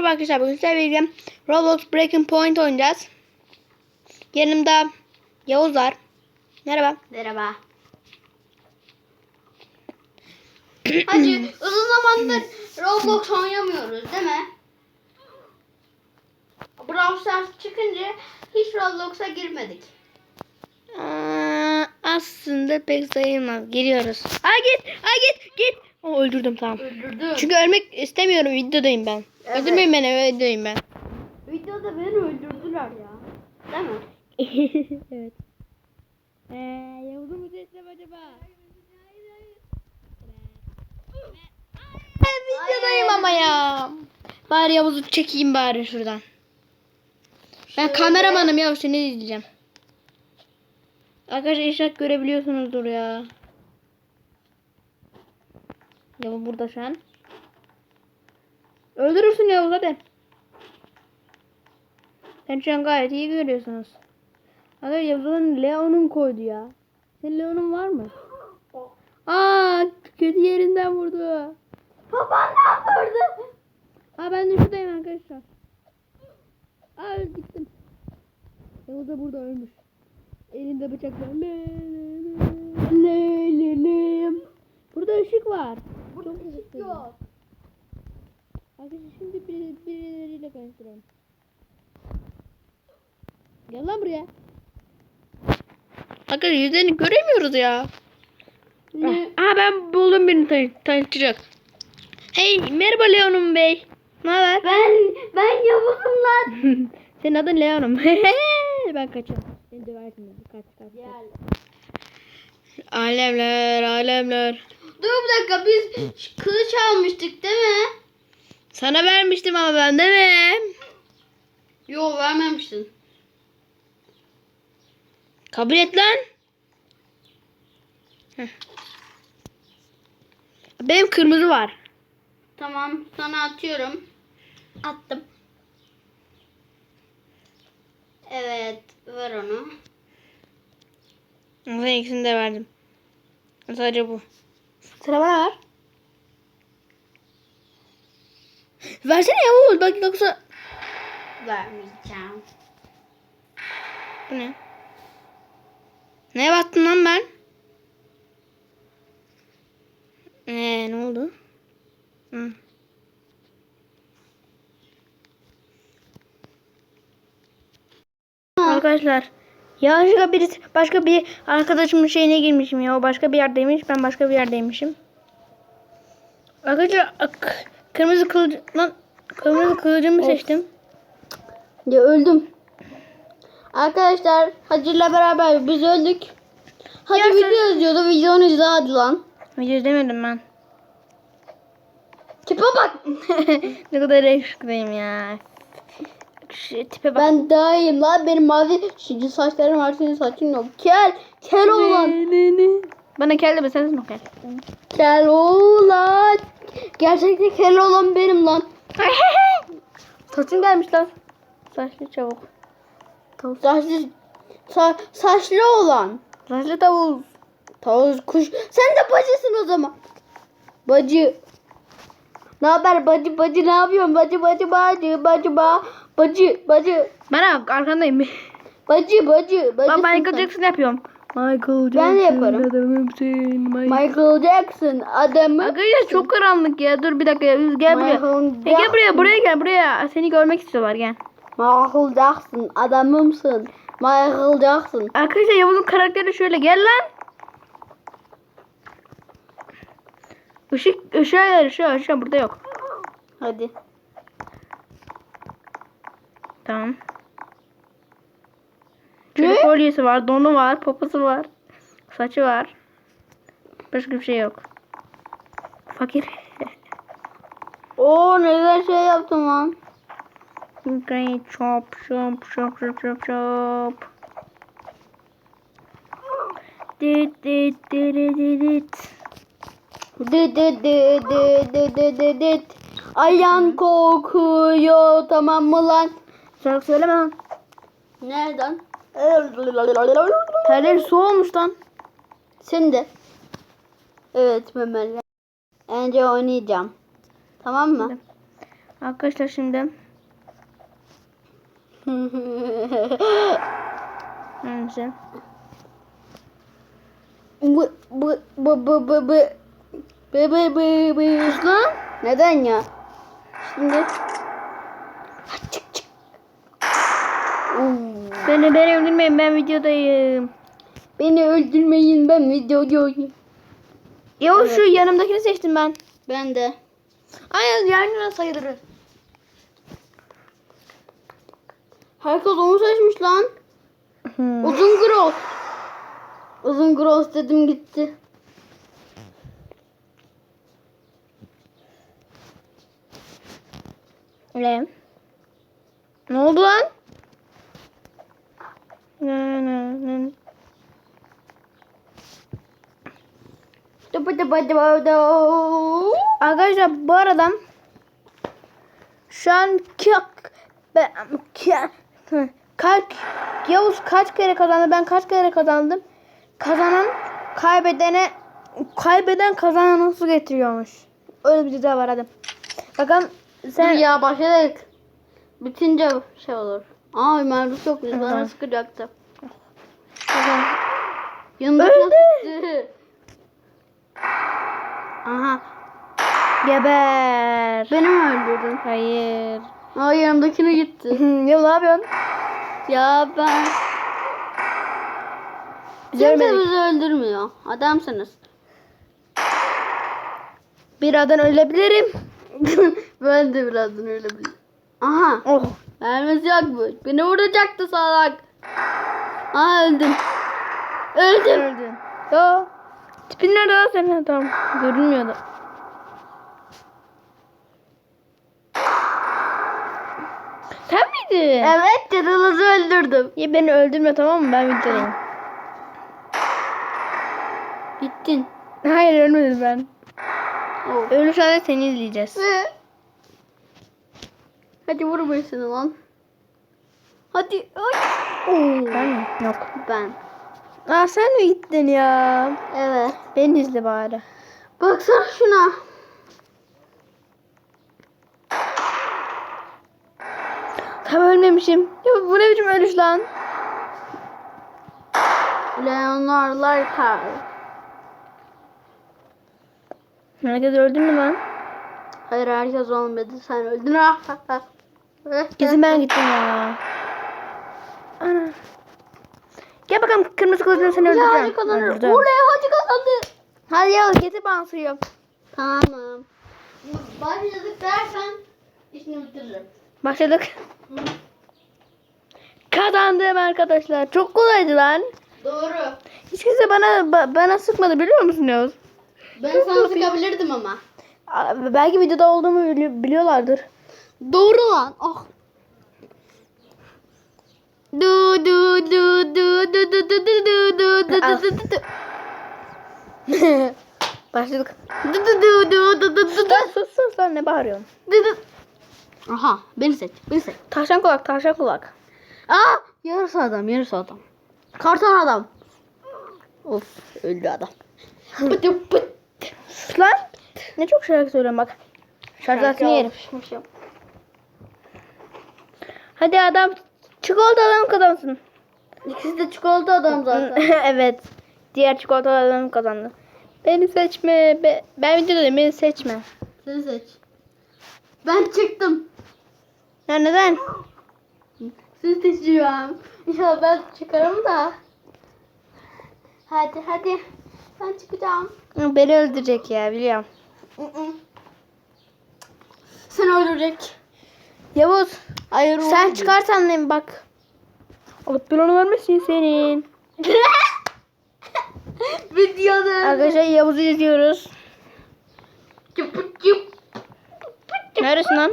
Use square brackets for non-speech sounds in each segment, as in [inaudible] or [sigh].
Merhaba arkadaşlar bugün sizlerle birlikte Roblox Breaking Point oynayacağız. Yanımda Yavuz var. Merhaba. Merhaba. [clears throat] Hacı uzun zamandır Roblox oynamıyoruz değil mi? Brawl Stars çıkınca hiç Roblox'a girmedik. Aa, aslında pek sayılmaz. Giriyoruz. Ay git, ay git, git. O öldürdüm tamam. Öldürdüm. Çünkü ölmek istemiyorum. Videodayım ben. Evet. Öldürmeyin beni. Videodayım ben. Videoda beni öldürdüler ya. Değil mi? [laughs] evet. Ee, Yavuz'u mu seçsem acaba? Ben videodayım ama ya. Bari Yavuz'u çekeyim bari şuradan. Ben Şöyle. kameramanım ya seni izleyeceğim. Arkadaşlar inşallah görebiliyorsunuzdur ya. Yavuz burada şu an. Öldürürsün Yavuz hadi. Sen şu an gayet iyi görüyorsunuz. Arkadaşlar Yavuz'un Leon'un koydu ya. Senin Leon'un var mı? Aa kötü yerinden vurdu. Babaannem vurdu. Aa ben de şuradayım arkadaşlar. Aa gittim. Yavuz da burada ölmüş. Elinde bıçak var. Le, le, le, le, le. Burada ışık var. Çok ışık güzel. yok. Arkadaşlar şimdi bir, birileriyle konuşturalım. Gel lan buraya. Arkadaşlar yüzlerini göremiyoruz ya. Ne? Aa ben buldum birini tan tanıştıracak. Hey merhaba Leon'um bey. Ne haber? Ben ben Yavuz'um lan. [laughs] Senin adın Leon'um. [laughs] ben kaçıyorum. Seni döversin. Kaç kaç. Gel. Alemler alemler. Dur bir dakika biz kılıç almıştık değil mi? Sana vermiştim ama ben de mi? Yok vermemiştin. Kabul et lan. Heh. Benim kırmızı var. Tamam sana atıyorum. Attım. Evet ver onu. Ben ikisini de verdim. Sadece bu. Sıra bana ver. Versene Yavuz. Bak yoksa... Vermeyeceğim. Bu ne? Neye baktım lan ben? Ee, ne oldu? Hı. Arkadaşlar yanlışlıkla birisi başka bir arkadaşımın şeyine girmişim ya. O başka bir yerdeymiş. Ben başka bir yerdeymişim. Arkadaşlar kırmızı lan kırmızı kılıcımı seçtim. Ya öldüm. Arkadaşlar Hacı'yla beraber biz öldük. Hacı Ya sen- video izliyordu. Videonu izle hadi lan. Video izlemedim ben. Tipe bak. [laughs] ne kadar yakışıklıyım ya. Şu tipe bak. ben daha iyiyim lan. Benim mavi şu saçlarım var. Senin saçın yok. Kel. Kel olan. Bana kel deme sensin o kel. Kel olan. Gerçekten kel olan benim lan. [laughs] Saçın gelmiş lan. Saçlı çabuk. Tavus. Saçlı, sa, saçlı olan. Saçlı tavus. Tavus kuş. Sen de bacısın o zaman. Bacı. Ne haber bacı bacı ne yapıyorsun bacı bacı bacı bacı ba bacı bacı bak arkandayım. bacı bacı bacı. Ben Michael Jackson yapıyorum. Michael Jackson. Ben de yaparım. Adamımsın. Michael. Michael Jackson adamı. Arkadaşlar çok karanlık ya. Dur bir dakika. Gel buraya. Michael Hey, gel buraya. Buraya gel. Buraya. Seni görmek istiyorlar. Gel. Michael Jackson adamımsın. Michael Jackson. Arkadaşlar Yavuz'un karakteri şöyle. Gel lan. Işık, ışığa gel. Işığa, ışığa. Burada yok. Hadi. Tamam. Şöyle Ne? kolyesi var, donu var, poposu var, saçı var. Başka bir şey yok. Fakir. [laughs] Oo ne güzel şey yaptım lan. Great chop chop chop chop chop chop. Dit dit dit dit dit dit. Dı dı dı dı dı dı. Ayağın kokuyor tamam mı lan? Şarkı söyleme lan. Nereden? Terleri su olmuş lan. Şimdi. Evet Mehmet. Önce oynayacağım. Tamam mı? Arkadaşlar şimdi. [laughs] Neyse. Bu bu bu bu bu bu bu bu bu bu. Neden ya? Şimdi Beni beni öldürmeyin ben videodayım. Beni öldürmeyin ben videodayım. Ya Evet. şu yanımdakini seçtim ben. Ben de. Aynen yarın sayılır. Herkes onu seçmiş lan. Hmm. Uzun gross. Uzun gross dedim gitti. Ne? Ne oldu lan? Ne ne ne? Dıbı dıbı dıbı dı. Arkadaşlar bu arada şu an kak kaç Yavuz kaç kere kazandı ben kaç kere kazandım kazanan kaybedene kaybeden kazananı nasıl getiriyormuş öyle bir ceza var hadi bakalım Dur sen ya başladık. Bitince şey olur. Aa mermisi yok. Biz Hı bana sıkacaktı. Öldü. sıktı. Aha. geber Beni mi öldürdün? hayır Aa yanımdakine gitti. [laughs] ya ne yapıyorsun ya ben... Kimse bizi öldürmüyor. Adamsınız. birazdan ölebilirim [laughs] ben de birazdan ölebilirim. Aha. oh Mermisi yok bu. Beni vuracaktı salak. Aa öldüm. Öldüm. öldün ya tipin nerede lan senin tamam görünmüyordu Sen miydin? Evet canınızı öldürdüm. Ya beni öldürme tamam mı? Ben videodayım. Gittin. Hayır ölmedim ben. Oh. Ölürsen de seni izleyeceğiz. Hadi vurmayın seni lan. Hadi. Ay. Ben mi? Yok. Ben. Aa sen mi gittin ya? Evet. Beni izle bari. Baksana şuna. Tam ölmemişim. Ya bu ne biçim ölüş lan? Leonardo'lar kar. Herkes öldü mü lan? Hayır herkes olmadı. Sen öldün. [laughs] Kesin ben gittim ya. Ana. Gel bakalım kırmızı kılıçla seni Ya öldüreceğim. hacı kazanır. Öldürdüm. Oley hacı kazandı. Hadi ya getir bana suyu. Tamam. Başladık dersen işini bitiririm. Başladık. Kazandım arkadaşlar. Çok kolaydı lan. Doğru. Hiç kimse bana ba- bana sıkmadı biliyor musunuz? Ben Çok sana sıkabilirdim ama. Belki videoda olduğumu bili- biliyorlardır. Doğru lan. Oh. Du du du du du du du du du du du Al. du du du. Başladık. Du du du du du du du du. Sus sus lan ne bağırıyorsun? Du du. Aha beni seç. Beni seç. Tavşan kulak tavşan kulak. Aa yarısı adam yarısı adam. Karton adam. Of öldü adam. Pıtı pıt. Sus lan. Ne çok şarkı söylüyorum bak. Aletini yerim. Hadi adam çikolata adam kazansın. İkisi de çikolata adam zaten. [laughs] evet. Diğer çikolata adam kazandı. Beni seçme. Be- ben videodayım beni seçme. Seni seç. Ben çıktım. Ya neden? Seni seçiyorum. İnşallah ben çıkarım da. Hadi hadi. Ben çıkacağım. Beni öldürecek ya biliyorum. Seni öldürecek. Yavuz Hayır sen çıkarsan ne bak. Alıp belanı vermesin senin. [laughs] Videoda. Arkadaşlar Yavuz'u izliyoruz. Çıp çıp. Lan?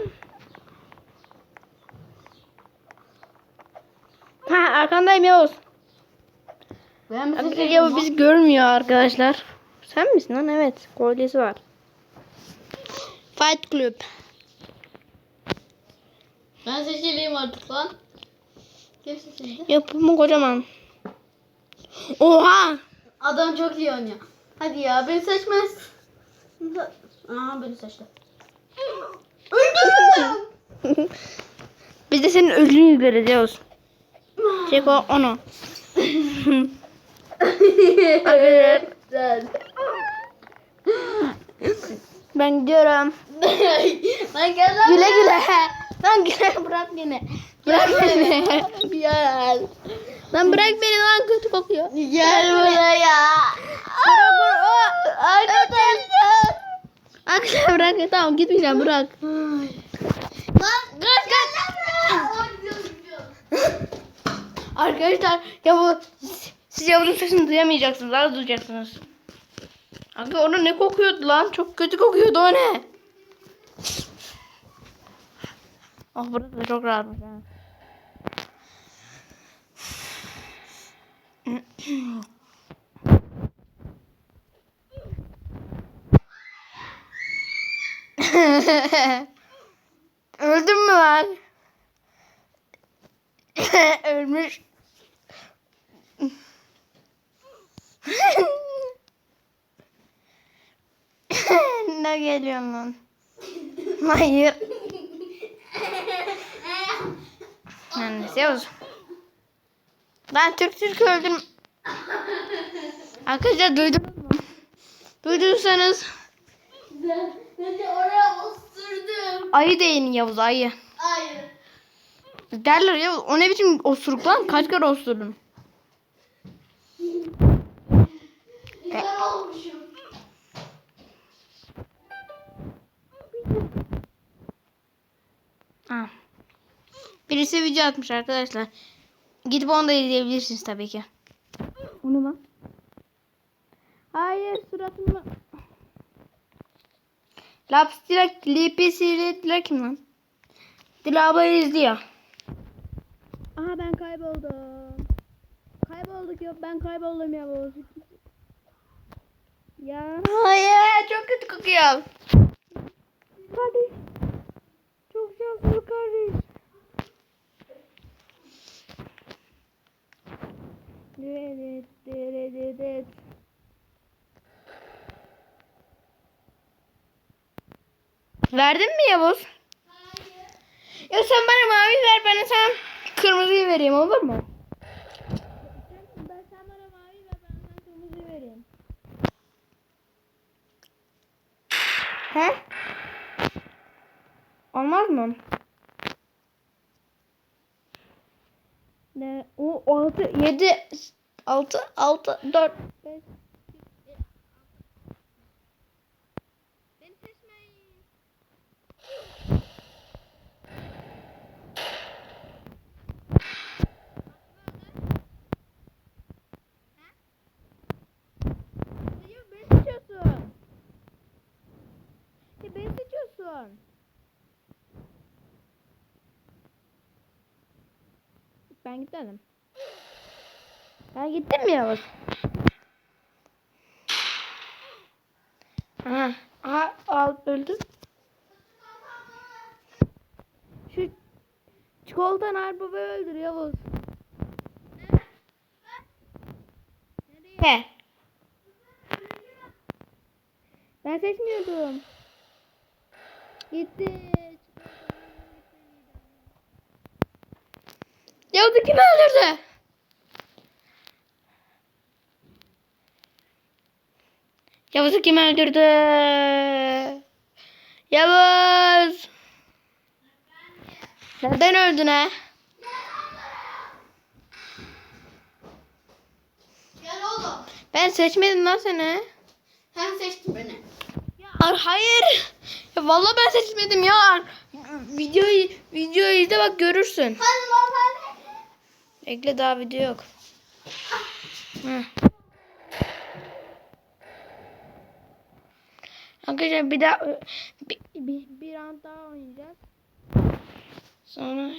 Ha arkandayım Yavuz. Ben mi Arkadaşlar Yavuz bizi görmüyor arkadaşlar. Sen misin lan? Evet. Kolyesi var. Fight Club. Ben seçileyim artık lan. Kim seçildi? Yapımı kocaman. Oha! Adam çok iyi oynuyor. Hadi ya beni seçmez. Aa beni seçti. Öldüm. [laughs] Biz de senin ölünü göreceğiz. Çek o onu. ben gidiyorum. Lan gel Güle güle. Lan güle [laughs] bırak beni. Bırak beni. [laughs] Gel. Lan bırak beni lan kötü kokuyor. Gel buraya. Bırak. Aa, Arkadaşlar. Arkadaşlar bırak. Tamam gitmeyeceğim bırak. Lan kaç kaç. Arkadaşlar ya bu siz yavrun sesini duyamayacaksınız. Az duyacaksınız. Abi orada ne kokuyordu lan? Çok kötü kokuyordu o ne? Oh burası da çok rahatmış ha. [laughs] Öldün mü lan? [laughs] Ölmüş. [laughs] ne geliyor lan? Hayır. Ne seviyorsun? Ben Türk Türk öldüm. Arkadaşlar duydunuz mu? Duyduysanız Beni oraya osturdum. ayı deyin Yavuz ayı. Hayır. Derler Yavuz o ne biçim osuruk lan? Kaç kere osurdun? Güzel olmuşum. Ha. Birisi video atmış arkadaşlar. Gidip onu da izleyebilirsiniz tabii ki. O ne lan? Hayır suratımı. Lapstirak lipisiretler kim lan? Dilaba izliyor. Aha ben kayboldum. Kaybolduk yok ben kayboldum ya. Ya. Hayır çok kötü kokuyor. Kardeş. Çok şanslı kardeş. Evet, evet, evet, evet. Verdin mi Yavuz? Ya sen bana mavi ver ben de sana kırmızıyı vereyim olur mu? Ben sen bana mavi ver ben sana kırmızıyı vereyim. He? Olmaz mı? Ne? O 6 7 6 6 4 5 Beni seçmeyin. Hayır beni seçiyorsun. Ya beni seçiyorsun. Ben gitmedim. Ben gittim mi Yavuz? Aha, aha al öldüm. Şu çikolatan arabamı öldür Yavuz. Nereye? Ben seçmiyordum. Gitti. Yavuz'u kim öldürdü? Yavuz'u kim öldürdü? Yavuz! Neden öldün ha? Gel oğlum. Ben seçmedim lan seni. Sen seçtin beni. Ar hayır. Ya vallahi ben seçmedim ya. Videoyu videoyu izle bak görürsün. Hadi normalde. Bekle daha video yok. Hı. Arkadaşlar bir daha bir, bir, bir round daha oynayacağız. Sonra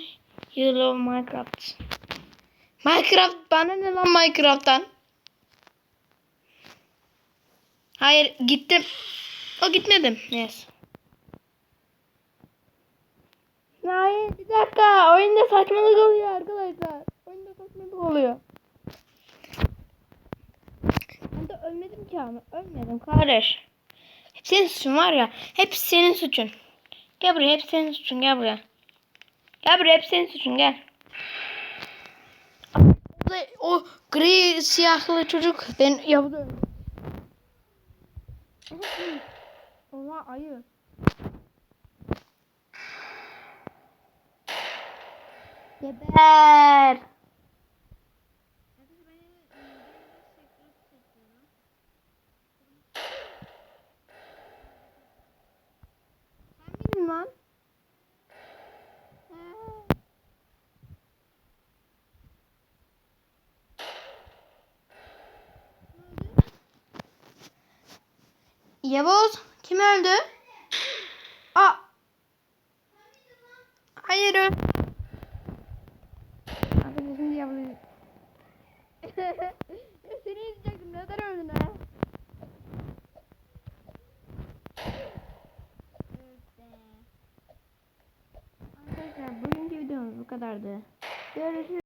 Love Minecraft. Minecraft bana ne lan Minecraft'tan? Hayır gittim. O gitmedim. Yes. Hayır bir dakika. Oyunda saçmalık oluyor arkadaşlar. Saçmalık oluyor. Ben de ölmedim ki ama. Ölmedim kardeş. Hep senin suçun var ya. Hep senin suçun. Gel buraya hep senin suçun gel buraya. Gel buraya hep senin suçun gel. O gri siyahlı çocuk ben öldü. Oha ayı. Geber. Sen miydin lan? He. Yavuz kim öldü? Aa. Hayır öl.